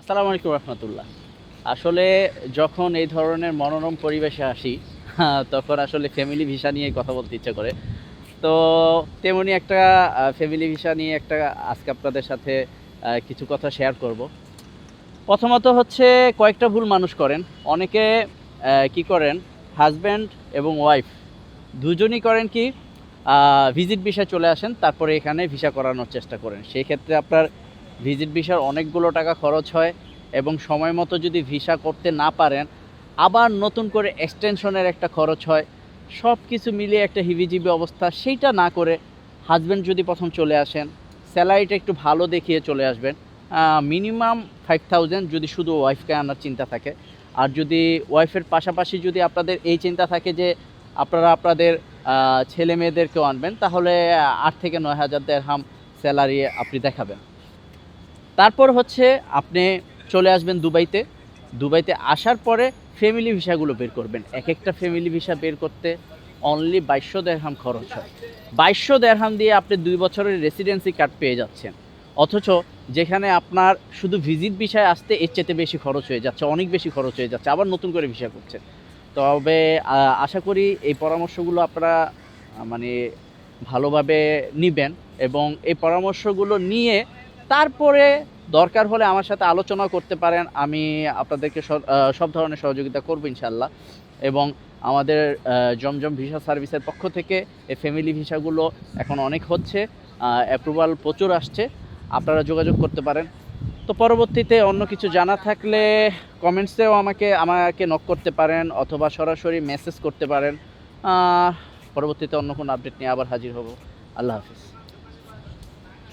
আসসালামু আলাইকুম রহমতুল্লাহ। আসলে যখন এই ধরনের মনোরম পরিবেশে আসি হ্যাঁ, তখন আসলে ফ্যামিলি ভিসা নিয়ে কথা বলতে ইচ্ছা করে। তো তেমনি একটা ফ্যামিলি ভিসা নিয়ে একটা আজকে আপনাদের সাথে কিছু কথা শেয়ার করব। প্রথমত হচ্ছে কয়েকটা ভুল মানুষ করেন। অনেকে কি করেন? হাজব্যান্ড এবং ওয়াইফ দুজনই করেন কি? ভিজিট ভিসায় চলে আসেন তারপরে এখানে ভিসা করানোর চেষ্টা করেন। সেই ক্ষেত্রে আপনার ভিজিট ভিসার অনেকগুলো টাকা খরচ হয় এবং সময় মতো যদি ভিসা করতে না পারেন, আবার নতুন করে এক্সটেনশনের একটা খরচ হয়। সব কিছু মিলিয়ে একটা হিবিজিবি অবস্থা। সেইটা না করে হাজব্যান্ড যদি প্রথম চলে আসেন স্যালারিটা একটু ভালো দেখিয়ে চলে আসবেন। মিনিমাম ফাইভ থাউজেন্ড যদি শুধু ওয়াইফকে আনার চিন্তা থাকে। আর যদি ওয়াইফের পাশাপাশি যদি আপনাদের এই চিন্তা থাকে যে আপনারা আপনাদের ছেলে মেয়েদেরকেও আনবেন, তাহলে আট থেকে নয় হাজার দেড়হাম স্যালারি আপনি দেখাবেন। তারপর হচ্ছে আপনি চলে আসবেন দুবাইতে। দুবাইতে আসার পরে ফ্যামিলি ভিসাগুলো বের করবেন। এক একটা ফ্যামিলি ভিসা বের করতে অনলি বাইশশো দেড়হাম খরচ হয়। বাইশশো দেড়হাম দিয়ে আপনি দুই বছরের রেসিডেন্সি কার্ড পেয়ে যাচ্ছেন। অথচ যেখানে আপনার শুধু ভিজিট ভিসায় আসতে এর চেয়ে বেশি খরচ হয়ে যাচ্ছে, অনেক বেশি খরচ হয়ে যাচ্ছে, আবার নতুন করে ভিসা করছেন। তবে আশা করি এই পরামর্শগুলো আপনারা মানে ভালোভাবে নিবেন এবং এই পরামর্শগুলো নিয়ে তারপরে দরকার হলে আমার সাথে আলোচনা করতে পারেন, আমি আপনাদেরকে সব ধরনের সহযোগিতা করব ইনশাল্লাহ এবং আমাদের জমজম ভিসা সার্ভিসের পক্ষ থেকে এই ফ্যামিলি ভিসাগুলো এখন অনেক হচ্ছে অ্যাপ্রুভাল প্রচুর আসছে, আপনারা যোগাযোগ করতে পারেন। তো পরবর্তীতে অন্য কিছু জানা থাকলে কমেন্টসেও আমাকে আমাকে নক করতে পারেন অথবা সরাসরি মেসেজ করতে পারেন। পরবর্তীতে অন্য কোনো আপডেট নিয়ে আবার হাজির হব। আল্লাহ হাফিজ।